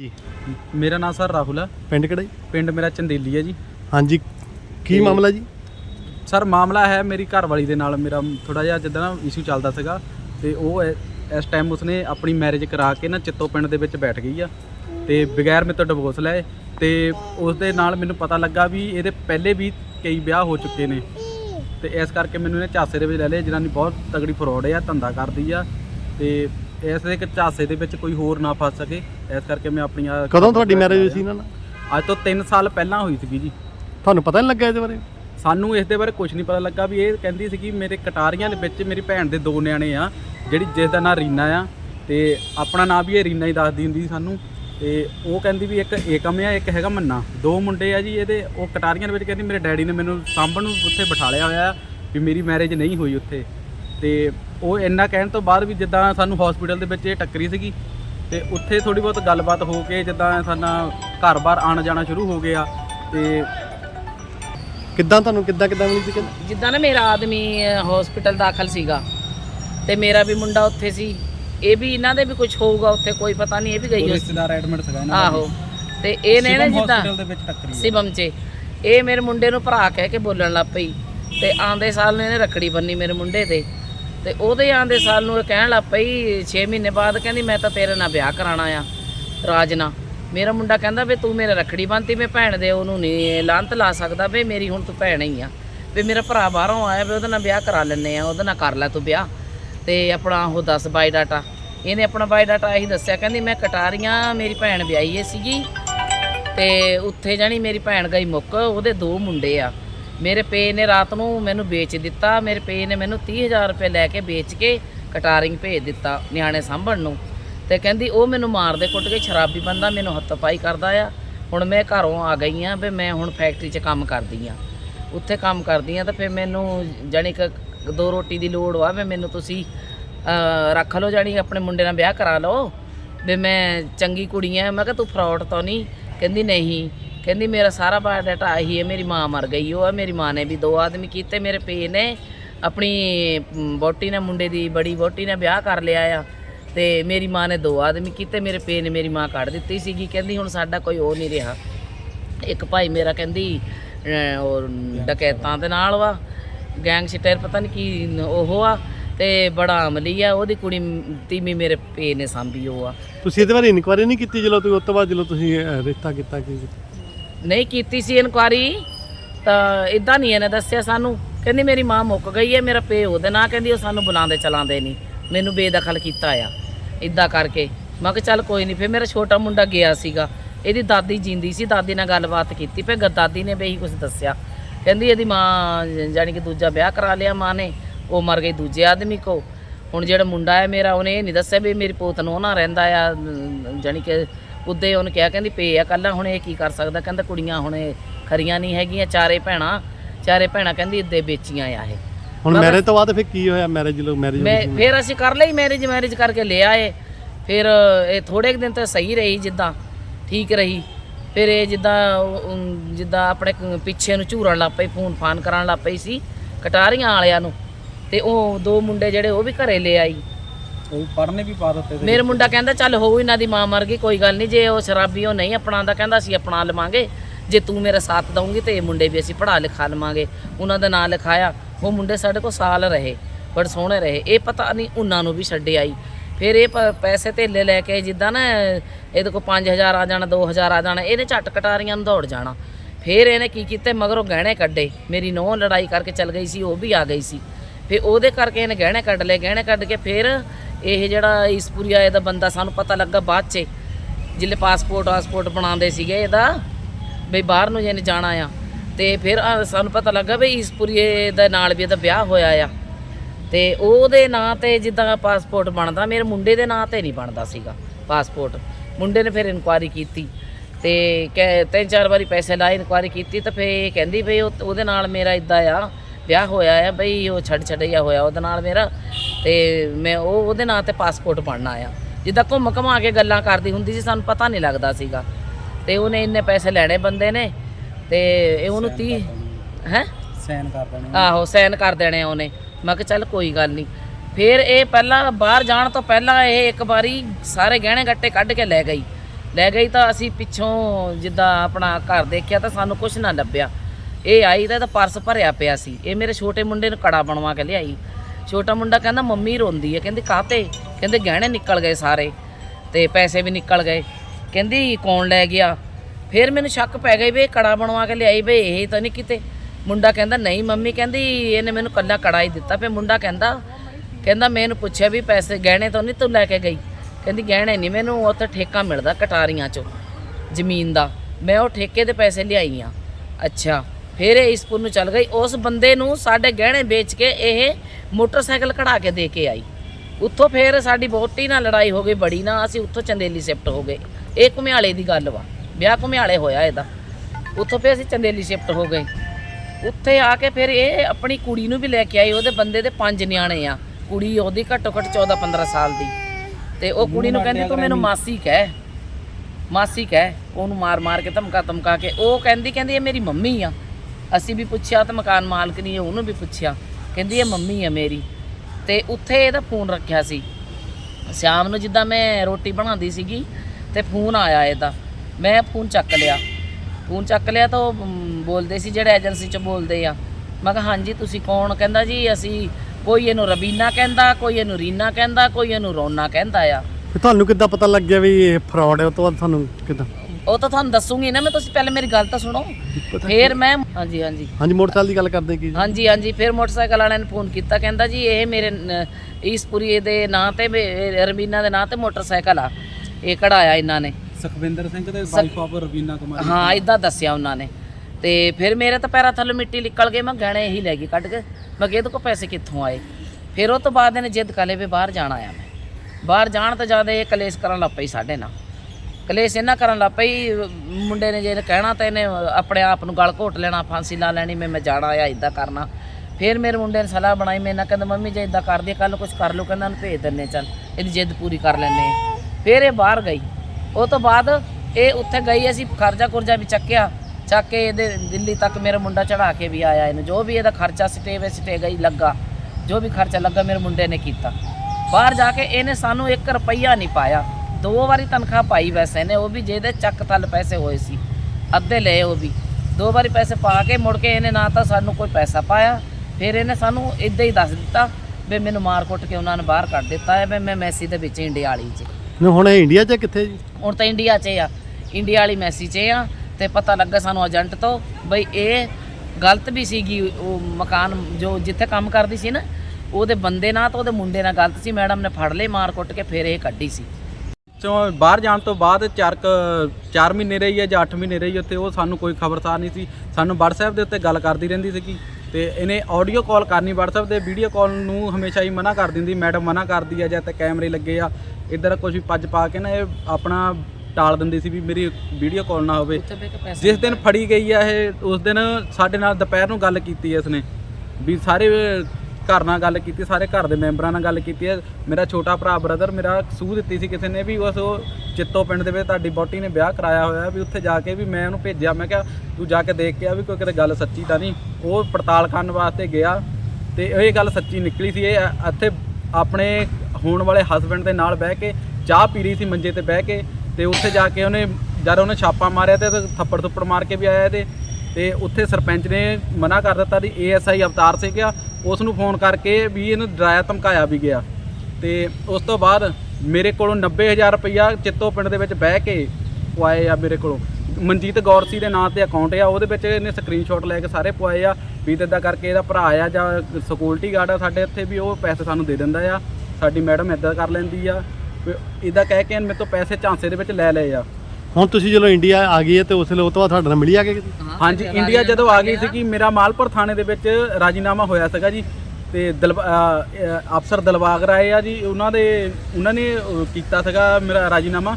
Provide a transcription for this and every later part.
ਜੀ। ਮੇਰਾ ਨਾਮ ਸਰ ਰਾਹੁਲ ਹੈ ਪਿੰਡ ਕਿਹੜਾ ਜੀ? ਪਿੰਡ ਮੇਰਾ ਚੰਦੇਲੀ ਹੈ ਜੀ। ਹਾਂਜੀ ਕੀ ਮਾਮਲਾ ਜੀ? ਸਰ ਮਾਮਲਾ ਹੈ ਮੇਰੀ ਘਰਵਾਲੀ ਦੇ ਨਾਲ। ਮੇਰਾ ਥੋੜਾ ਜਿਹਾ ਜਿੱਦਾਂ ਨਾ ਇਸ਼ੂ ਚੱਲਦਾ ਸੀਗਾ ਤੇ ਉਹ ਇਸ ਟਾਈਮ ਉਸਨੇ ਆਪਣੀ ਮੈਰਿਜ ਕਰਾ ਕੇ ਨਾ ਚਿੱਤੋ ਪਿੰਡ ਦੇ ਵਿੱਚ ਬੈਠ ਗਈ ਆ ਤੇ ਬਗੈਰ ਮੇਰੇ ਤੋਂ ਡਿਵੋਰਸ ਲਏ ਤੇ ਉਸ ਦੇ ਨਾਲ ਮੈਨੂੰ ਪਤਾ ਲੱਗਾ ਵੀ ਇਹਦੇ ਪਹਿਲੇ ਵੀ ਕਈ ਵਿਆਹ ਹੋ ਚੁੱਕੇ ਨੇ। ਤੇ ਇਸ ਕਰਕੇ ਮੈਨੂੰ ਇਹਨੇ ਝਾਸੇ ਦੇ ਵਿੱਚ ਲੈ ਲਿਆ ਜਨਾਨੀ ਬਹੁਤ ਤਗੜੀ ਫਰੋਡ ਆ ਧੰਦਾ ਕਰਦੀ ਆ ਤੇ ਇਸ ਦੇ ਇੱਕ ਝਾਸੇ ਦੇ ਵਿੱਚ ਕੋਈ ਹੋਰ ਨਾ ਫਸ ਸਕੇ। ਇਸ ਕਰਕੇ ਮੈਂ ਆਪਣੀਆਂ ਕਦੋਂ ਤੁਹਾਡੀ ਮੈਰਿਜ ਹੋਈ ਸੀ ਇਹਨਾਂ ਨਾਲ? ਅੱਜ ਤੋਂ 3 ਸਾਲ ਪਹਿਲਾਂ ਹੋਈ ਸੀਗੀ ਜੀ। ਤੁਹਾਨੂੰ ਪਤਾ ਨਹੀਂ ਲੱਗਾ ਇਹਦੇ ਬਾਰੇ? ਸਾਨੂੰ ਇਸ ਦੇ ਬਾਰੇ ਕੁਝ ਨਹੀਂ ਪਤਾ ਲੱਗਾ ਵੀ ਇਹ ਕਹਿੰਦੀ ਸੀ ਕਿ ਮੇਰੇ ਕਟਾਰੀਆਂ ਦੇ ਵਿੱਚ ਮੇਰੀ ਭੈਣ ਦੇ ਦੋ ਨਿਆਣੇ ਆ ਜਿਹੜੀ ਜਿਸ ਦਾ ਨਾਂ ਰੀਨਾ ਆ ਤੇ ਆਪਣਾ ਨਾਂ ਵੀ ਇਹ ਰੀਨਾ ਹੀ ਦੱਸਦੀ ਹੁੰਦੀ ਸੀ ਸਾਨੂੰ। ਤੇ ਉਹ ਕਹਿੰਦੀ ਵੀ ਇੱਕ ਏਕਮ ਆ ਇੱਕ ਹੈਗਾ ਮੰਨਾ। ਦੋ ਮੁੰਡੇ ਆ ਜੀ ਇਹਦੇ ਉਹ ਕਟਾਰੀਆਂ ਦੇ ਵਿੱਚ ਕਹਿੰਦੀ ਮੇਰੇ ਡੈਡੀ ਨੇ ਮੈਨੂੰ ਸਾਂਭਣ ਨੂੰ ਉੱਥੇ ਬਿਠਾ ਲਿਆ ਹੋਇਆ ਆ ਵੀ ਮੇਰੀ ਮੈਰਿਜ ਨਹੀਂ ਹੋਈ ਉੱਥੇ। ਤੇ ਉਹ ਇੰਨਾ ਕਹਿਣ ਤੋਂ ਬਾਅਦ ਵੀ ਜਿੱਦਾਂ ਸਾਨੂੰ ਹਸਪੀਟਲ ਦੇ ਵਿੱਚ ਇਹ ਟੱਕਰੀ ਸੀਗੀ ਤੇ ਉੱਥੇ ਥੋੜੀ ਬਹੁਤ ਗੱਲਬਾਤ ਹੋ ਕੇ ਜਿੱਦਾਂ ਸਾਡਾ ਘਰ-ਬਾਰ ਆਣ ਜਾਣਾ ਸ਼ੁਰੂ ਹੋ ਗਿਆ ਤੇ ਕਿੱਦਾਂ ਤੁਹਾਨੂੰ ਕਿੱਦਾਂ ਕਿੱਦਾਂ ਮਿਲੀ ਸੀ? ਜਿੱਦਾਂ ਨਾ ਮੇਰਾ ਆਦਮੀ ਹਸਪੀਟਲ ਦਾਖਲ ਸੀਗਾ ਤੇ ਮੇਰਾ ਵੀ ਮੁੰਡਾ ਉੱਥੇ ਸੀ। ਇਹ ਵੀ ਇਹਨਾਂ ਦੇ ਵੀ ਕੁਝ ਹੋਊਗਾ ਉੱਥੇ ਕੋਈ ਪਤਾ ਨਹੀਂ ਇਹ ਵੀ ਗਈ ਉਹ ਹੋਈ ਰਿਸ਼ਤੇਦਾਰ ਐਡਮਿਟ ਸੀਗਾ ਇਹਨਾਂ ਦਾ ਆਹੋ। ਤੇ ਇਹ ਨੇ ਨਾ ਜਿੱਦਾਂ hospital ਦੇ ਵਿੱਚ ਟੱਕਰੀ ਹੈ। ਸਿਵਮ 'ਚ। ਇਹ ਮੇਰੇ ਮੁੰਡੇ ਨੂੰ ਭਰਾ ਕਹਿ ਕੇ ਬੋਲਣ ਲੱਗ ਪਈ ਤੇ ਆਂਦੇ ਸਾਲ ਨੂੰ ਇਹਨੇ ਰੱਖੜੀ ਬੰਨੀ ਮੇਰੇ ਮੁੰਡੇ ਦੇ ਤੇ ਉਹਦੇ ਆਂਦੇ ਸਾਲ ਨੂੰ ਇਹ ਕਹਿਣ ਲੱਗ ਪਈ 6 ਮਹੀਨੇ ਬਾਅਦ ਕਹਿੰਦੀ ਮੈਂ ਤਾਂ ਤੇਰੇ ਨਾਲ ਵਿਆਹ ਕਰਾਣਾ ਆ, ਰਾਜ ਨਾਲ। ਮੇਰਾ ਮੁੰਡਾ ਕਹਿੰਦਾ ਵੀ ਤੂੰ ਮੇਰੇ ਰੱਖੜੀ ਬੰਨਤੀ ਮੈਂ ਭੈਣ ਦੇ ਉਹਨੂੰ ਨਹੀਂ ਲਾਂਤ ਲਾ ਸਕਦਾ, ਵੀ ਮੇਰੀ ਹੁਣ ਤੂੰ ਭੈਣ ਹੀ ਆ। ਵੀ ਮੇਰਾ ਭਰਾ ਬਾਹਰੋਂ ਆਇਆ, ਵੀ ਉਹਦੇ ਨਾਲ ਵਿਆਹ ਕਰਾ ਲੈਨੇ ਆ, ਉਹਦੇ ਨਾਲ ਕਰ ਲੈ ਤੂੰ ਵਿਆਹ। ਤੇ ਆਪਣਾ ਉਹ ਦੱਸ ਬਾਈ ਡਾਟਾ ਇਹਨੇ ਆਪਣਾ ਬਾਈ ਡਾਟਾ ਇਹੀ ਦੱਸਿਆ, ਕਹਿੰਦੀ ਮੈਂ ਕਟਾਰੀਆਂ ਮੇਰੀ ਭੈਣ ਵਿਆਹੀ ਏ ਸੀਗੀ, ਤੇ ਉੱਥੇ ਜਾਣੀ ਮੇਰੀ ਭੈਣ ਗਈ ਮੁੱਕ, ਉਹਦੇ ਦੋ ਮੁੰਡੇ ਆ। ਮੇਰੇ ਪੇ ਨੇ ਰਾਤ ਨੂੰ ਮੈਨੂੰ ਵੇਚ ਦਿੱਤਾ, ਮੇਰੇ ਪੇ ਨੇ ਮੈਨੂੰ 30000 ਰੁਪਏ ਲੈ ਕੇ ਵੇਚ ਕੇ ਕਟਾਰਿੰਗ ਭੇਜ ਦਿੱਤਾ ਨਿਆਣੇ ਸਾਂਭਣ ਨੂੰ। ਤੇ ਕਹਿੰਦੀ ਉਹ ਮੈਨੂੰ ਮਾਰਦੇ ਕੁੱਟ ਕੇ ਸ਼ਰਾਬੀ ਬੰਦਾ ਮੈਨੂੰ ਹੱਥਪਾਈ ਕਰਦਾ ਆ। ਹੁਣ ਮੈਂ ਘਰੋਂ ਆ ਗਈ ਆ ਵੀ ਮੈਂ ਹੁਣ ਫੈਕਟਰੀ 'ਚ ਕੰਮ ਕਰਦੀ ਆ। ਉੱਥੇ ਕੰਮ ਕਰਦੀ ਆ ਤਾਂ ਫਿਰ ਮੈਨੂੰ ਜਾਣੀ ਕਿ ਦੋ ਰੋਟੀ ਦੀ ਲੋੜ ਵਾ ਵੀ ਮੈਨੂੰ ਤੁਸੀਂ ਰੱਖ ਲਓ ਜਾਣੀ ਆਪਣੇ ਮੁੰਡੇ ਨਾਲ ਵਿਆਹ ਕਰਾ ਲਓ। ਵੀ ਮੈਂ ਚੰਗੀ ਕੁੜੀ ਆ। ਮੈਂ ਕਿਹਾ ਤੂੰ ਫਰਾਡ ਤਾਂ ਨਹੀਂ। ਕਹਿੰਦੀ ਨਹੀਂ। ਕਹਿੰਦੀ ਮੇਰਾ ਸਾਰਾ ਬਾਇਓਡਾਟਾ ਆਹੀ ਹੈ ਮੇਰੀ ਮਾਂ ਮਰ ਗਈ ਉਹ ਆ ਮੇਰੀ ਮਾਂ ਨੇ ਵੀ ਦੋ ਆਦਮੀ ਕੀਤੇ ਮੇਰੇ ਪੇ ਨੇ ਆਪਣੀ ਮ, ਨੇ ਮੁੰਡੇ ਦੀ ਬੜੀ ਵਹੁਟੀ ਨੇ ਵਿਆਹ ਕਰ ਲਿਆ ਆ ਤੇ ਮੇਰੀ ਮਾਂ ਨੇ ਦੋ ਆਦਮੀ ਕੀਤੇ ਮੇਰੇ ਪੇ ਨੇ ਮੇਰੀ ਮਾਂ ਕੱਢ ਦਿੱਤੀ ਸੀਗੀ। ਕਹਿੰਦੀ ਹੁਣ ਸਾਡਾ ਕੋਈ ਉਹ ਨਹੀਂ ਰਿਹਾ। ਇੱਕ ਭਾਈ ਮੇਰਾ ਕਹਿੰਦੀ ਉਹ ਡਕੈਤਾਂ ਦੇ ਨਾਲ ਵਾ ਗੈਂਗਸਟਰ ਪਤਾ ਨਹੀਂ ਕੀ ਉਹ ਆ ਤੇ ਬੜਾ ਅਮਲੀ ਆ ਉਹਦੀ ਕੁੜੀ ਤੀਮੀ ਮੇਰੇ ਪੇ ਨੇ ਸਾਂਭੀ ਉਹ ਆ। ਤੁਸੀਂ ਇਹਦੇ ਬਾਰੇ ਇਨਕੁਆਇਰੀ ਨਹੀਂ ਕੀਤੀ ਜਦੋਂ ਤੁਸੀਂ ਉਸ ਤੋਂ ਬਾਅਦ ਜਦੋਂ ਤੁਸੀਂ ਅਹ, ਰਿਸ਼ਤਾ ਕੀਤਾ ਕੀ? ਨਹੀਂ ਕੀਤੀ ਸੀ ਇਨਕੁਆਰੀ, ਤਾਂ ਇਦਾਂ ਨਹੀਂ ਇਹਨੇ ਦੱਸਿਆ ਸਾਨੂੰ। ਕਹਿੰਦੀ, ਮੇਰੀ ਮਾਂ ਮੁੱਕ ਗਈ ਹੈ, ਮੇਰਾ ਪੇ ਉਹਦੇ ਨਾਲ ਕਹਿੰਦੀ, ਉਹ ਸਾਨੂੰ ਬੁਲਾਉਂਦੇ, ਚਲਾਉਂਦੇ ਨਹੀਂ। ਮੈਨੂੰ ਬੇਦਖਲ ਕੀਤਾ ਆ ਇਦਾਂ ਕਰਕੇ। ਮੈਂ ਕਿਹਾ, ਚੱਲ ਕੋਈ ਨਹੀਂ, ਫਿਰ ਮੇਰਾ ਛੋਟਾ ਮੁੰਡਾ ਗਿਆ ਸੀਗਾ। ਇਹਦੀ ਦਾਦੀ ਜਿੰਦੀ ਸੀ, ਦਾਦੀ ਨਾਲ ਗੱਲਬਾਤ ਕੀਤੀ, ਫਿਰ ਗ- ਦਾਦੀ ਨੇ ਵੀ ਇਹੀ ਕੁਝ ਦੱਸਿਆ। ਕਹਿੰਦੀ, ਇਹਦੀ ਮਾਂ ਜਾਨੀ ਕਿ ਦੂਜਾ ਵਿਆਹ ਕਰਾ ਲਿਆ ਮਾਂ ਨੇ, ਉਹ ਮਰ ਗਈ ਦੂਜੇ ਆਦਮੀ ਕੋ ਹੁਣ ਜਿਹੜਾ ਮੁੰਡਾ ਹੈ ਮੇਰਾ, ਉਹਨੇ ਇਹ ਨਹੀਂ ਦੱਸਿਆ ਵੀ ਮੇਰੀ ਪੋਤ ਨੂੰ ਨਾ ਰਹਿੰਦਾ ਆ ਜਾਨੀ ਕਿ ਉਦੇ ਉਹਨੇ ਕਿਹਾ ਕਹਿੰਦੀ ਪੇ ਆ ਕੱਲਾ ਹੁਣ ਇਹ ਕੀ ਕਰ ਸਕਦਾ? ਕਹਿੰਦਾ ਕੁੜੀਆਂ ਹੁਣ ਇਹ ਖਰੀਆਂ ਨਹੀਂ ਹੈਗੀਆਂ ਚਾਰੇ ਭੈਣਾਂ ਚਾਰੇ ਭੈਣਾਂ ਕਹਿੰਦੀ ਇੱਦੇ ਵੇਚੀਆਂ ਆ ਇਹ। ਹੁਣ ਮੈਰਿਜ ਤੋਂ ਬਾਅਦ ਫਿਰ ਕੀ ਹੋਇਆ? ਮੈਰਿਜ ਲੋ ਮੈਰਿਜ ਮੈਂ ਫਿਰ ਅਸੀਂ ਕਰ ਲਈ ਮੈਰਿਜ ਮੈਰਿਜ ਕਰਕੇ ਲੈ ਆਏ। ਫਿਰ ਇਹ ਥੋੜੇ ਕੁ ਦਿਨ ਤਾਂ ਸਹੀ ਰਹੀ ਜਿੱਦਾਂ ਠੀਕ ਰਹੀ। ਫਿਰ ਇਹ ਜਿੱਦਾਂ ਜਿੱਦਾਂ ਆਪਣੇ ਪਿੱਛੇ ਨੂੰ ਝੂਰਨ ਲੱਗ ਪਈ ਫੋਨ ਫਾਨ ਕਰਨ ਲੱਗ ਪਈ ਸੀ ਕਟਾਰੀਆਂ ਵਾਲਿਆਂ ਨੂੰ। ਤੇ ਉਹ ਦੋ ਮੁੰਡੇ ਜਿਹੜੇ ਉਹ ਵੀ ਘਰੇ ਲੈ ਆਈ। ਉਹ ਪੜਨੇ ਵੀ ਪਾ ਦਿੱਤੇ ਤੇ ਮੇਰਾ ਮੁੰਡਾ ਕਹਿੰਦਾ, ਚੱਲ ਹੋਊ ਇਹਨਾਂ ਦੀ ਮਾਂ ਮਰ ਗਈ, ਕੋਈ ਗੱਲ ਨਹੀਂ, ਜੇ ਉਹ ਸ਼ਰਾਬੀ ਉਹ ਨਹੀਂ ਅਪਣਾਉਂਦਾ, ਕਹਿੰਦਾ ਅਸੀਂ ਅਪਣਾ ਲਵਾਂਗੇ। ਜੇ ਤੂੰ ਮੇਰਾ ਸਾਥ ਦਊਂਗੀ ਤੇ ਇਹ ਮੁੰਡੇ ਵੀ ਅਸੀਂ ਪੜਾ ਲਿਖਾ ਲਵਾਂਗੇ। ਉਹਨਾਂ ਦਾ ਨਾਂ ਲਿਖਾਇਆ, ਉਹ ਮੁੰਡੇ ਸਾਡੇ ਕੋਲ ਸਾਲ ਰਹੇ, ਬੜੇ ਸੋਹਣੇ ਰਹੇ। ਇਹ ਪਤਾ ਨਹੀਂ ਉਹਨਾਂ ਨੂੰ ਵੀ ਛੱਡ ਆਈ। ਫਿਰ ਇਹ ਪ- ਪੈਸੇ ਧੇਲੇ ਲੈ ਕੇ ਜਿੱਦਾਂ ਨਾ ਇਹਦੇ ਕੋਲ 5000 ਆ ਜਾਣਾ 2000 ਆ ਜਾਣਾ, ਇਹਨੇ ਝੱਟ ਕਟਾਰੀਆਂ ਨੂੰ ਦੌੜ ਜਾਣਾ। ਫਿਰ ਇਹਨੇ ਕੀ ਕੀਤੇ, ਮਗਰੋਂ ਗਹਿਣੇ ਕੱਢੇ। ਮੇਰੀ ਨੋਹ ਲੜਾਈ ਕਰਕੇ ਚੱਲ ਗਈ ਸੀ, ਉਹ ਵੀ ਆ ਗਈ ਸੀ। ਫਿਰ ਉਹਦੇ ਕਰਕੇ ਇਹਨੇ ਗਹਿਣੇ ਕੱਢ ਲਏ। ਗਹਿਣੇ ਕੱਢ ਕੇ ਫਿਰ ਇਹ ਜਿਹੜਾ ਇਸਪੁਰੀਆ ਇਹਦਾ ਬੰਦਾ ਸਾਨੂੰ ਪਤਾ ਲੱਗਾ ਬਾਅਦ 'ਚ, ਜਿੱਲੇ ਪਾਸਪੋਰਟ ਪਾਸਪੋਰਟ ਬਣਾਉਂਦੇ ਸੀਗੇ ਇਹਦਾ, ਬਈ ਬਾਹਰ ਨੂੰ ਜਿਹਨੇ ਜਾਣਾ ਆ। ਤੇ ਫਿਰ ਸਾਨੂੰ ਪਤਾ ਲੱਗਾ ਵੀ ਇਸਪੁਰੀਏ ਦੇ ਨਾਲ ਵੀ ਇਹਦਾ ਵਿਆਹ ਹੋਇਆ ਆ। ਤੇ ਉਹਦੇ ਨਾਂ ਤੇ ਜਿੱਦਾਂ ਪਾਸਪੋਰਟ ਬਣਦਾ, ਮੇਰੇ ਮੁੰਡੇ ਦੇ ਨਾਂ ਤੇ ਨਹੀਂ ਬਣਦਾ ਸੀਗਾ ਪਾਸਪੋਰਟ। ਮੁੰਡੇ ਨੇ ਫਿਰ ਇਨਕੁਆਰੀ ਕੀਤੀ। ਤੇ ਕਹਿ- ਤਿੰਨ ਚਾਰ ਵਾਰੀ ਪੈਸੇ ਲਾਏ, ਇਨਕੁਆਰੀ ਕੀਤੀ ਤਾਂ ਫੇ ਇਹ ਕਹਿੰਦੀ ਬਈ ਉਹ- ਉਹਦੇ ਨਾਲ ਮੇਰਾ ਇਦਾਂ ਆ। ਵਿਆਹ ਹੋਇਆ ਆ ਬਈ ਉਹ ਛੱਡ ਛੱਡਿਆ ਹੋਇਆ ਉਹਦੇ ਨਾਲ ਮੇਰਾ। ਤੇ ਮੈਂ ਉਹ ਉਹਦੇ ਨਾਂ ਤੇ ਪਾਸਪੋਰਟ ਬਣਨਾ ਆ। ਜਿੱਦਾਂ ਘੁੰਮ ਘਮਾ ਕੇ ਗੱਲਾਂ ਕਰਦੀ ਹੁੰਦੀ ਸੀ ਸਾਨੂੰ ਪਤਾ ਨਹੀਂ ਲੱਗਦਾ ਸੀਗਾ। ਤੇ ਉਹਨੇ ਇੰਨੇ ਪੈਸੇ ਲੈਣੇ ਬੰਦੇ ਨੇ ਤੇ ਇਹ ਉਹਨੂੰ 30 ਹੈ? ਸਾਈਨ ਕਰ ਦੇਣੇ ਆਹੋ ਸਾਈਨ ਕਰ ਦੇਣੇ ਉਹਨੇ। ਮੈਂ ਕਿਹਾ ਚੱਲ ਕੋਈ ਗੱਲ ਨਹੀਂ। ਫਿਰ ਇਹ ਪਹਿਲਾਂ ਬਾਹਰ ਜਾਣ ਤੋਂ ਪਹਿਲਾਂ ਇਹ ਇੱਕ ਵਾਰੀ ਸਾਰੇ ਗਹਿਣੇ ਗੱਟੇ ਕੱਢ ਕੇ ਲੈ ਗਈ। ਲੈ ਗਈ ਤਾਂ ਅਸੀਂ ਪਿੱਛੋਂ ਜਿੱਦਾਂ ਆਪਣਾ ਘਰ ਦੇਖਿਆ ਤਾਂ ਸਾਨੂੰ ਕੁਝ ਨਾ ਲੱਭਿਆ। ਇਹ ਆਈ ਤਾਂ ਪਰਸ ਭਰਿਆ ਪਿਆ ਸੀ। ਇਹ ਮੇਰੇ ਛੋਟੇ ਮੁੰਡੇ ਨੂੰ ਕੜਾ ਬਣਵਾ ਕੇ ਲਿਆਈ। ਛੋਟਾ ਮੁੰਡਾ ਕਹਿੰਦਾ, ਮੰਮੀ ਰੋਂਦੀ ਹੈ ਕਹਿੰਦੀ ਕਾਤੇ ਕਹਿੰਦੇ, ਗਹਿਣੇ ਨਿਕਲ ਗਏ ਸਾਰੇ ਤੇ ਪੈਸੇ ਵੀ ਨਿਕਲ ਗਏ। ਕਹਿੰਦੀ, ਕੌਣ ਲੈ ਗਿਆ? ਫਿਰ ਮੈਨੂੰ ਸ਼ੱਕ ਪੈ ਗਿਆ ਵੀ ਇਹ ਕੜਾ ਬਣਵਾ ਕੇ ਲਿਆਈ ਵੀ ਇਹ ਤਾਂ ਨਹੀਂ ਕਿਤੇ। ਮੁੰਡਾ ਕਹਿੰਦਾ, ਨਹੀਂ ਮੰਮੀ। ਕਹਿੰਦੀ, ਇਹਨੇ ਮੈਨੂੰ ਕੱਲਾ ਕੜਾ ਹੀ ਦਿੱਤਾ। ਫਿਰ ਮੁੰਡਾ ਕਹਿੰਦਾ ਕਹਿੰਦਾ, ਮੈਂ ਇਹਨੂੰ ਪੁੱਛਿਆ ਵੀ ਪੈਸੇ ਗਹਿਣੇ ਤਾਂ ਨਹੀਂ ਤੂੰ ਲੈ ਕੇ ਗਈ? ਕਹਿੰਦੀ, ਗਹਿਣੇ ਨਹੀਂ, ਮੈਨੂੰ ਉੱਥੇ ਠੇਕਾ ਮਿਲਦਾ ਕਟਾਰੀਆਂ ਚੋਂ ਜ਼ਮੀਨ ਦਾ। ਮੈਂ ਉਹ ਠੇਕੇ ਦੇ ਪੈਸੇ ਲਿਆਈ ਆ। ਅੱਛਾ। ਫਿਰ ਇਹ ਇਸਪੁਰ ਨੂੰ ਚੱਲ ਗਈ। ਉਸ ਬੰਦੇ ਨੂੰ ਸਾਡੇ ਗਹਿਣੇ ਵੇਚ ਕੇ ਇਹ ਮੋਟਰਸਾਈਕਲ ਕਢਾ ਕੇ ਦੇ ਕੇ ਆਈ। ਉੱਥੋਂ ਫਿਰ ਸਾਡੀ ਬਹੁਤੀ ਨਾਲ ਲੜਾਈ ਹੋ ਗਈ, ਬੜੀ ਨਾ ਅਸੀਂ ਉੱਥੋਂ ਚੰਦੇਲੀ ਸ਼ਿਫਟ ਹੋ ਗਏ। ਇਹ ਘੁਮਿਆਲੇ ਦੀ ਗੱਲ ਵਾ, ਵਿਆਹ ਘੁਮਿਆਲੇ ਹੋਇਆ ਇਹਦਾ। ਉੱਥੋਂ ਫਿਰ ਅਸੀਂ ਚੰਦੇਲੀ ਸ਼ਿਫਟ ਹੋ ਗਏ। ਉੱਥੇ ਆ ਕੇ ਫਿਰ ਇਹ ਆਪਣੀ ਕੁੜੀ ਨੂੰ ਵੀ ਲੈ ਕੇ ਆਈ, ਉਹਦੇ ਬੰਦੇ ਦੇ ਪੰਜ ਨਿਆਣੇ ਆ। ਕੁੜੀ ਉਹਦੀ ਘੱਟੋ ਘੱਟ 14 15 ਸਾਲ ਦੀ। ਤੇ ਉਹ ਕੁੜੀ ਨੂੰ ਕਹਿੰਦੀ, ਤੂੰ ਮੈਨੂੰ ਮਾਸੀ ਕਹਿ ਮਾਸੀ ਕਹਿ, ਉਹਨੂੰ ਮਾਰ ਮਾਰ ਕੇ ਧਮਕਾ ਧਮਕਾ ਕੇ, ਉਹ ਕਹਿੰਦੀ ਕਹਿੰਦੀ, ਇਹ ਮੇਰੀ ਮੰਮੀ ਆ। ਅਸੀਂ ਵੀ ਪੁੱਛਿਆ ਤੇ ਮਕਾਨ ਮਾਲਕ ਨੇ ਉਹਨੂੰ ਵੀ ਪੁੱਛਿਆ, ਕਹਿੰਦੀ ਇਹ ਮੰਮੀ ਹੈ ਮੇਰੀ। ਤੇ ਉੱਥੇ ਇਹਦਾ ਫੋਨ ਰੱਖਿਆ ਸੀ। ਸ਼ਾਮ ਨੂੰ ਜਿੱਦਾਂ ਮੈਂ ਰੋਟੀ ਬਣਾਉਂਦੀ ਸੀਗੀ ਤੇ ਫੋਨ ਆਇਆ ਇਹਦਾ। ਮੈਂ ਫੋਨ ਚੱਕ ਲਿਆ। ਫੋਨ ਚੱਕ ਲਿਆ ਤਾਂ ਉਹ ਬੋਲਦੇ ਸੀ ਜਿਹੜੇ ਏਜੰਸੀ ਚ ਬੋਲਦੇ ਆ। ਮੈਂ ਕਿਹਾ, ਹਾਂਜੀ, ਤੁਸੀਂ ਕੌਣ? ਕਹਿੰਦਾ ਜੀ, ਅਸੀਂ ਕੋਈ ਇਹਨੂੰ ਰਬੀਨਾ ਕਹਿੰਦਾ, ਕੋਈ ਇਹਨੂੰ ਰੀਨਾ ਕਹਿੰਦਾ, ਕੋਈ ਇਹਨੂੰ ਰੋਨਾ ਕਹਿੰਦਾ ਆ। ਫਿਰ ਤੁਹਾਨੂੰ ਕਿੱਦਾਂ ਪਤਾ ਲੱਗਿਆ ਵੀ ਇਹ ਫਰਾਡ ਹੈ? ਉਹ ਤੋਂ ਬਾਅਦ ਤੁਹਾਨੂੰ ਕਿੱਦਾਂ? ਉਹ ਤਾਂ ਤੁਹਾਨੂੰ ਦੱਸੂਗੀ ਨਾ ਮੈਂ ਤੁਸੀਂ ਪਹਿਲੇ ਮੇਰੀ ਗੱਲ ਤਾਂ ਸੁਣੋ। ਫੇਰ ਮੈਂ ਹਾਂਜੀ ਹਾਂਜੀ। ਹਾਂਜੀ ਮੋਟਰਸਾਈਕਲ ਦੀ ਗੱਲ ਕਰਦੇ ਕੀ ਜੀ? ਹਾਂਜੀ ਹਾਂਜੀ ਫਿਰ ਮੋਟਰਸਾਈਕਲ ਵਾਲਿਆਂ ਨੇ ਫੋਨ ਕੀਤਾ ਕਹਿੰਦਾ ਜੀ ਇਹ ਮੇਰੇ ਨ- ਈਸਪੁਰੀ ਦੇ ਨਾਂ ਤੇ ਰਮੀਨਾ ਦੇ ਨਾਂ ਤੇ ਮੋਟਰਸਾਈਕਲ ਆ। ਇਹ ਕਢਾਇਆ ਇਹਨਾਂ ਨੇ। ਸੁਖਵਿੰਦਰ ਸਿੰਘ ਤੇ ਵਾਈਫ ਆਫ ਰਵੀਨਾ ਕੁਮਾਰੀ। ਹਾਂ ਇਦਾਂ ਦੱਸਿਆ ਉਹਨਾਂ ਨੇ। ਤੇ ਫਿਰ ਮੇਰੇ ਤਾਂ ਪੈਰਾਂ ਥੱਲੋਂ ਮਿੱਟੀ ਨਿਕਲ ਗਈ ਮੈਂ ਗਹਿਣੇ ਇਹੀ ਲੈ ਗਈ ਕੱਢ ਕੇ। ਮੈਂ ਕਿਹਾ ਇਹਦੇ ਕੋਲ ਪੈਸੇ ਕਿੱਥੋਂ ਆਏ? ਫਿਰ ਉਹ ਤੋਂ ਬਾਅਦ ਇਹਨੇ ਜਿੱਦ ਕਰ ਲਈ ਵੀ ਬਾਹਰ ਜਾਣਾ ਆ ਮੈਂ। ਬਾਹਰ ਜਾਣ ਤੋਂ ਜ਼ਿਆਦਾ ਇਹ ਕਲੇਸ਼ ਕਰਨ ਲੱਗ ਪਈ ਸਾਡੇ ਨਾਲ। ਕਲੇਸ਼ ਇਹਨਾਂ ਕਰਨ ਲੱਗ ਪਈ, ਮੁੰਡੇ ਨੇ ਜੇ ਇਹਨੇ ਕਹਿਣਾ ਤਾਂ ਇਹਨੇ ਆਪਣੇ ਆਪ ਨੂੰ ਗਲ ਘੋਟ ਲੈਣਾ, ਫਾਂਸੀ ਲਾ ਲੈਣੀ, ਮੈਂ ਮੈਂ ਜਾਣਾ ਆ ਇਦਾਂ ਕਰਨਾ। ਫਿਰ ਮੇਰੇ ਮੁੰਡੇ ਨੇ ਸਲਾਹ ਬਣਾਈ, ਮੈਂ ਨਾ ਕਹਿੰਦਾ, ਮੰਮੀ, ਜੇ ਇਦਾਂ ਕਰਦੀ ਕੱਲ ਕੁਝ ਕਰ ਲਓ ਕਹਿੰਦਾ ਉਹਨੂੰ ਭੇਜ ਦਿੰਨੇ ਚੱਲ, ਇਹਦੀ ਜਿੱਦ ਪੂਰੀ ਕਰ ਲੈਨੇ ਫਿਰ ਇਹ ਬਾਹਰ ਗਈ। ਉਹ ਤੋਂ ਬਾਅਦ ਇਹ ਉੱਥੇ ਗਈ, ਅਸੀਂ ਖਰਜਾ ਕੁਰਜਾ ਵੀ ਚੱਕਿਆ। ਚੱਕ ਕੇ ਇਹਦੇ ਦਿੱਲੀ ਤੱਕ ਮੇਰਾ ਮੁੰਡਾ ਚੜਾ ਕੇ ਵੀ ਆਇਆ ਇਹਨੂੰ। ਜੋ ਵੀ ਇਹਦਾ ਖਰਚਾ ਸਟੇ ਵੇ ਸਟੇ ਗਈ, ਲੱਗਾ। ਜੋ ਵੀ ਖਰਚਾ ਲੱਗਾ, ਮੇਰੇ ਮੁੰਡੇ ਨੇ ਕੀਤਾ। ਬਾਹਰ ਜਾ ਕੇ ਇਹਨੇ ਸਾਨੂੰ 1 ਰੁਪਈਆ ਨਹੀਂ ਪਾਇਆ। ਦੋ ਵਾਰੀ ਤਨਖਾਹ ਪਾਈ ਵੈਸੇ ਨੇ ਉਹ ਵੀ ਜਿਹਦੇ ਚੱਕ ਥੱਲ ਪੈਸੇ ਹੋਏ ਸੀ ਅੱਧੇ ਲਏ ਉਹ ਵੀ। ਦੋ ਵਾਰੀ ਪੈਸੇ ਪਾ ਕੇ ਮੁੜ ਕੇ ਇਹਨੇ ਨਾ ਤਾਂ ਸਾਨੂੰ ਕੋਈ ਪੈਸਾ ਪਾਇਆ ਫਿਰ ਇਹਨੇ ਸਾਨੂੰ ਇਦਾਂ ਹੀ ਦੱਸ ਦਿੱਤਾ ਵੀ ਮੈਨੂੰ ਮਾਰ ਕੁੱਟ ਕੇ ਉਹਨਾਂ ਨੇ ਬਾਹਰ ਕੱਢ ਦਿੱਤਾ ਹੈ ਵੀ ਮੈਂ ਮੈਸੀ ਦੇ ਵਿੱਚ ਇੰਡੀਆ ਵਾਲੀ 'ਚ। ਨਹੀਂ ਹੁਣ ਇਹ ਇੰਡੀਆ 'ਚ ਕਿੱਥੇ ਜੀ? ਹੁਣ ਤਾਂ ਇੰਡੀਆ 'ਚ ਆ ਇੰਡੀਆ ਵਾਲੀ ਮੈਸੀ 'ਚ ਆ ਤੇ ਪਤਾ ਲੱਗਾ ਸਾਨੂੰ ਏਜੰਟ ਤੋਂ ਬਈ ਇਹ ਗਲਤ ਵੀ ਸੀਗੀ ਉਹ ਮਕਾਨ ਜੋ ਜਿੱਥੇ ਕੰਮ ਕਰਦੀ ਸੀ ਨਾ ਉਹਦੇ ਬੰਦੇ ਨਾਲ ਤਾਂ ਉਹਦੇ ਮੁੰਡੇ ਨਾਲ ਗਲਤ ਸੀ ਮੈਡਮ ਨੇ ਫੜ ਲਏ ਮਾਰ ਕੁੱਟ ਕੇ ਫਿਰ ਇਹ ਕੱਢੀ ਸੀ। ਚੋਂ ਬਾਹਰ ਜਾਣ ਤੋਂ ਬਾਅਦ ਚਾਰ ਕੁ- ਚਾਰ ਮਹੀਨੇ ਰਹੀ ਹੈ ਜਾਂ 8 ਮਹੀਨੇ ਰਹੀ ਉੱਥੇ ਉਹ ਸਾਨੂੰ ਕੋਈ ਖਬਰਸਾਰ ਨਹੀਂ ਸੀ। ਸਾਨੂੰ WhatsApp ਦੇ ਉੱਤੇ ਗੱਲ ਕਰਦੀ ਰਹਿੰਦੀ ਸੀਗੀ। ਤੇ ਇਹਨੇ ਆਡੀਓ ਕਾਲ ਕਰਨੀ WhatsApp ਦੇ ਵੀਡੀਓ ਕਾਲ ਨੂੰ ਹਮੇਸ਼ਾ ਹੀ ਮਨਾ ਕਰ ਦਿੰਦੀ ਮੈਡਮ ਮਨਾ ਕਰਦੀ ਆ ਜਾਂ ਤੇ ਕੈਮਰੇ ਲੱਗੇ ਆ। ਇੱਧਰ ਕੁਝ ਵੀ ਪੱਜ ਪਾ ਕੇ ਨਾ ਇਹ ਆਪਣਾ ਟਾਲ ਦਿੰਦੀ ਸੀ ਵੀ ਮੇਰੀ ਵੀਡੀਓ ਕਾਲ ਨਾ ਹੋਵੇ। ਕੇ ਜਿਸ ਦਿਨ ਫੜੀ ਗਈ ਆ ਇਹ ਉਸ ਦਿਨ ਸਾਡੇ ਨਾਲ ਦੁਪਹਿਰ ਨੂੰ ਗੱਲ ਕੀਤੀ ਹੈ ਇਸਨੇ। ਵੀ ਸਾਰੇ ਘਰ ਨਾਲ ਗੱਲ ਕੀਤੀ, ਸਾਰੇ ਘਰ ਦੇ ਮੈਂਬਰਾਂ ਨਾਲ ਗੱਲ ਕੀਤੀ ਹੈ। ਮੇਰਾ ਛੋਟਾ ਭਰਾ ਬ੍ਰਦਰ ਮੇਰਾ ਸੂਹ ਦਿੱਤੀ ਸੀ ਕਿਸੇ ਨੇ ਵੀ ਉਸ ਉਹ ਚਿੱਤੋ ਪਿੰਡ ਦੇ ਵਿੱਚ ਤੁਹਾਡੀ ਬੋਟੀ ਨੇ ਵਿਆਹ ਕਰਾਇਆ ਹੋਇਆ ਵੀ ਉੱਥੇ ਜਾ ਕੇ ਵੀ ਮੈਂ ਉਹਨੂੰ ਭੇਜਿਆ। ਮੈਂ ਕਿਹਾ, ਤੂੰ ਜਾ ਕੇ ਦੇਖ ਕੇ ਆ ਵੀ ਕੋਈ ਕਿਤੇ ਗੱਲ ਸੱਚੀ ਤਾਂ ਨਹੀਂ। ਉਹ ਪੜਤਾਲ ਕਰਨ ਵਾਸਤੇ ਗਿਆ ਤੇ ਇਹ ਗੱਲ ਸੱਚੀ ਨਿਕਲੀ ਸੀ। ਇਹ ਇੱਥੇ ਆਪਣੇ ਹੋਣ ਵਾਲੇ ਹਸਬੰਡ ਦੇ ਨਾਲ ਬਹਿ ਕੇ ਚਾਹ ਪੀ ਰਹੀ ਸੀ ਮੰਜੇ ਤੇ ਬਹਿ ਕੇ ਤੇ ਉੱਥੇ ਜਾ ਕੇ ਉਹਨੇ, ਜਦ ਉਹਨੇ ਛਾਪਾ ਮਾਰਿਆ ਤੇ ਥੱਪੜ ਥੁੱਪੜ ਮਾਰ ਕੇ ਵੀ ਆਇਆ ਤੇ ਤੇ ਉੱਥੇ ਸਰਪੰਚ ਨੇ ਮਨਾ ਕਰ ਦਿੱਤਾ ਦੀ ਏਐਸਆਈ ਅਵਤਾਰ ਸੀਗਾ ਉਸ ਨੂੰ ਫੋਨ ਕਰਕੇ ਵੀ ਇਹਨੂੰ ਡਰਾਇਆ, ਧਮਕਾਇਆ ਵੀ ਗਿਆ। ਤੇ ਉਸ ਤੋਂ ਬਾਅਦ ਮੇਰੇ ਕੋਲੋਂ 90000 ਰੁਪਇਆ ਚਿੱਤੋ ਪਿੰਡ ਦੇ ਵਿੱਚ ਬਹਿ ਕੇ ਪਵਾਏ ਆ ਮੇਰੇ ਕੋਲੋਂ। ਮਨਜੀਤ ਗੌਰਸੀ ਦੇ ਨਾਂ ਤੇ ਅਕਾਊਂਟ ਆ, ਉਹਦੇ ਵਿੱਚ ਇਹਨੇ ਸਕਰੀਨਸ਼ਾਟ ਲੈ ਕੇ ਸਾਰੇ ਪਵਾਏ ਆ ਵੀ ਇਦਾਂ ਕਰਕੇ ਇਹਦਾ ਭਰਾ ਆ ਜਾਂ ਸਿਕਿਉਰਿਟੀ ਗਾਰਡ ਆ ਸਾਡੇ ਇੱਥੇ ਵੀ ਉਹ ਪੈਸੇ ਸਾਨੂੰ ਦੇ ਦਿੰਦਾ ਆ। ਸਾਡੀ ਮੈਡਮ ਇਦਾਂ ਕਰ ਲੈਂਦੀ ਆ। ਇਦਾਂ ਕਹਿ ਕੇ ਮੇਰੇ ਤੋਂ ਪੈਸੇ ਝਾਂਸੇ ਦੇ ਵਿੱਚ ਲੈ ਲਏ ਆ। ਹੁਣ ਤੁਸੀਂ ਜਦੋਂ ਇੰਡੀਆ ਆ ਗਈ ਹੈ ਤੇ ਉਸ ਵੇਲੇ ਉਹ ਤੋਂ ਬਾਅਦ ਤੁਹਾਡੇ ਨਾਲ ਮਿਲੀ ਆ ਕੇ ਕਿਤੇ? ਹਾਂਜੀ ਇੰਡੀਆ ਜਦੋਂ ਆ ਗਈ ਸੀ ਕਿ ਮੇਰਾ ਮਾਲਪੁਰ ਥਾਣੇ ਦੇ ਵਿੱਚ ਰਾਜੀਨਾਮਾ ਹੋਇਆ ਸੀਗਾ ਜੀ। ਤੇ ਦਿਲ ਅਫਸਰ ਦਿਲਬਾਗ ਰਾਏ ਆ ਜੀ ਉਹਨਾਂ ਦੇ ਉਹਨਾਂ ਨੇ ਕੀਤਾ ਸੀਗਾ ਮੇਰਾ ਰਾਜੀਨਾਮਾ।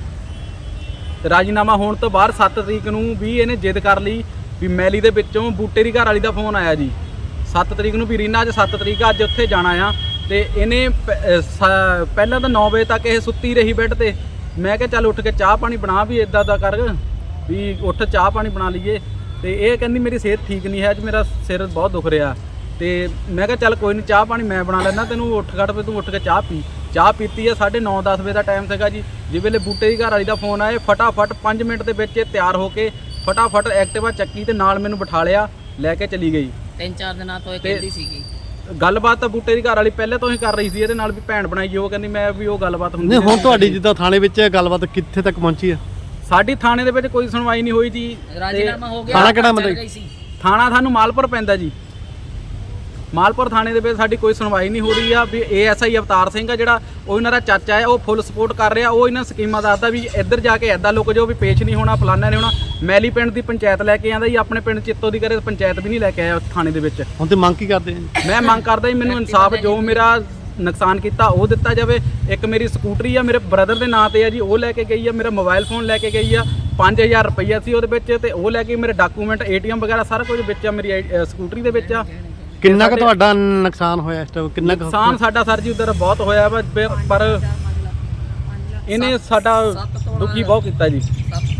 ਰਾਜੀਨਾਮਾ ਹੋਣ ਤੋਂ ਬਾਅਦ 7 ਤਰੀਕ ਨੂੰ ਵੀ ਇਹਨੇ ਜਿੱਦ ਕਰ ਲਈ ਵੀ ਮੈਲੀ ਦੇ ਵਿੱਚੋਂ ਬੂਟੇ ਦੀ ਘਰ ਵਾਲੀ ਦਾ ਫੋਨ ਆਇਆ ਜੀ। 7 ਤਰੀਕ ਨੂੰ ਵੀ ਰੀਨਾ ਅੱਜ 7 ਤਰੀਕ ਅੱਜ ਉੱਥੇ ਜਾਣਾ ਆ। ਤੇ ਇਹਨੇ ਪਹਿਲਾਂ ਤਾਂ 9 ਵਜੇ ਤੱਕ ਇਹ ਸੁੱਤੀ ਰਹੀ ਬੈੱਡ ਤੇ। ਮੈਂ ਕਿਹਾ ਚੱਲ ਉੱਠ ਕੇ ਚਾਹ ਪਾਣੀ ਬਣਾ ਵੀ ਇਦਾਂ ਦਾ ਕਰ ਵੀ ਉੱਠ ਚਾਹ ਪਾਣੀ ਬਣਾ ਲਈਏ। ਤੇ ਇਹ ਕਹਿੰਦੀ ਮੇਰੀ ਸਿਹਤ ਠੀਕ ਨਹੀਂ ਹੈ ਅੱਜ ਮੇਰਾ ਸਿਰ ਬਹੁਤ ਦੁਖ ਰਿਹਾ। ਤੇ ਮੈਂ ਕਿਹਾ ਚੱਲ ਕੋਈ ਨਹੀਂ ਚਾਹ ਪਾਣੀ ਮੈਂ ਬਣਾ ਲੈਣਾ ਤੈਨੂੰ ਉੱਠ ਖੜ ਪੇ ਤੂੰ ਉੱਠ ਕੇ ਚਾਹ ਪੀ। ਚਾਹ ਪੀਤੀ ਹੈ 9:30 10 ਵਜੇ ਦਾ ਟਾਈਮ ਸੀਗਾ ਜੀ ਜਿਸ ਵੇਲੇ ਬੂਟੇ ਦੀ ਘਰ ਵਾਲੀ ਦਾ ਫੋਨ ਆਇਆ ਫਟਾਫਟ 5 ਮਿੰਟ ਦੇ ਵਿੱਚ ਇਹ ਤਿਆਰ ਹੋ ਕੇ ਫਟਾਫਟ ਐਕਟਿਵਾ ਚੱਕੀ ਤੇ ਨਾਲ ਮੈਨੂੰ ਬਿਠਾ ਲਿਆ ਲੈ ਕੇ ਚਲੀ ਗਈ। ਤਿੰਨ ਚਾਰ ਦਿਨਾਂ ਤੋਂ ਇਹ ਕਹਿੰਦੀ ਸੀਗੀ। ਗੱਲਬਾਤ ਤਾਂ ਬੂਟੇ ਦੀ ਘਰ ਵਾਲੀ ਪਹਿਲੇ ਤੋਂ ਹੀ ਕਰ ਰਹੀ ਸੀ ਇਹਦੇ ਨਾਲ ਵੀ ਭੈਣ ਬਣਾਈ ਉਹ ਕਹਿੰਦੀ ਮੈਂ ਵੀ ਉਹ ਗੱਲਬਾਤ ਹੁੰਦੀ ਨਹੀਂ ਹੁਣ ਤੁਹਾਡੀ। ਜਿੱਦਾਂ ਥਾਣੇ ਵਿੱਚ ਇਹ ਗੱਲਬਾਤ ਕਿੱਥੇ ਤੱਕ ਪਹੁੰਚੀ ਹੈ ਸਾਡੀ ਥਾਣੇ ਦੇ ਵਿੱਚ ਕੋਈ ਸੁਣਵਾਈ ਨਹੀਂ ਹੋਈ ਜੀ ਰਾਜੀਨਾਮਾ ਹੋ ਗਿਆ ਕਿਹੜਾ ਮਤਲਬ? ਥਾਣਾ ਸਾਨੂੰ ਮਾਲਪੁਰ ਪੈਂਦਾ ਜੀ ਮਾਲਪੁਰ ਥਾਣੇ ਦੇ ਵਿੱਚ ਸਾਡੀ ਕੋਈ ਸੁਣਵਾਈ ਨਹੀਂ ਹੋ ਰਹੀ ਆ ਵੀ ਏਐਸਆਈ ਅਵਤਾਰ ਸਿੰਘ ਆ ਜਿਹੜਾ ਉਹ ਇਹਨਾਂ ਦਾ ਚਾਚਾ ਹੈ ਉਹ ਫੁੱਲ ਸਪੋਰਟ ਕਰ ਰਿਹਾ ਉਹ ਇਹਨਾਂ ਸਕੀਮਾਂ ਦੱਸਦਾ ਵੀ ਇੱਧਰ ਜਾ ਕੇ ਐਦਾਂ ਲੁਕ ਜਾਓ ਵੀ ਪੇਸ਼ ਨਹੀਂ ਹੋਣਾ ਫਲਾਨਾ ਨਹੀਂ ਹੋਣਾ ਮੈਲੀ ਪਿੰਡ ਦੀ ਪੰਚਾਇਤ ਲੈ ਕੇ ਆਂਦਾ ਜੀ ਆਪਣੇ ਪਿੰਡ ਚਿੱਤੋ ਦੀ ਕਰੇ ਪੰਚਾਇਤ ਵੀ ਨਹੀਂ ਲੈ ਕੇ ਆਇਆ ਉਸ ਥਾਣੇ ਦੇ ਵਿੱਚ। ਹੁਣ ਤੇ ਮੰਗ ਕੀ ਕਰਦੇ ਆ ਮੈਂ ਮੰਗ ਕਰਦਾ ਜੀ ਮੈਨੂੰ ਇਨਸਾਫ ਜੋ ਮੇਰਾ ਨੁਕਸਾਨ ਕੀਤਾ ਉਹ ਦਿੱਤਾ ਜਾਵੇ। ਇੱਕ ਮੇਰੀ ਸਕੂਟਰੀ ਆ ਮੇਰੇ ਬ੍ਰਦਰ ਦੇ ਨਾਂ ਤੇ ਆ ਜੀ ਉਹ ਲੈ ਕੇ ਗਈ ਆ ਮੇਰਾ ਮੋਬਾਈਲ ਫੋਨ ਲੈ ਕੇ ਗਈ ਆ 5000 ਰੁਪਈਆ ਸੀ ਉਹਦੇ ਵਿੱਚ ਤੇ ਉਹ ਲੈ ਕੇ ਮੇਰੇ ਡਾਕੂਮੈਂਟ ਏਟੀਐਮ ਵਗੈਰਾ ਸਾਰਾ ਕੁਝ ਵਿੱਚ ਆ ਮੇਰੀ ਆਈ- ਅ, ਸਕੂਟਰੀ ਦੇ ਵਿੱਚ ਆ। ਕਿੰਨਾ ਕੁ ਤੁਹਾਡਾ ਨੁਕਸਾਨ ਹੋਇਆ ਇਸ ਟਾਈਮ ਕਿੰਨਾ ਕੁ ਨੁਕਸਾਨ ਸਾਡਾ ਸਰ ਜੀ ਉਧਰ ਬਹੁਤ ਹੋਇਆ ਵਾ ਪਰ ਇਹਨੇ ਸਾਡਾ ਦੁਖੀ ਬਹੁਤ ਕੀਤਾ ਜੀ। 7 ਤੋਲਾ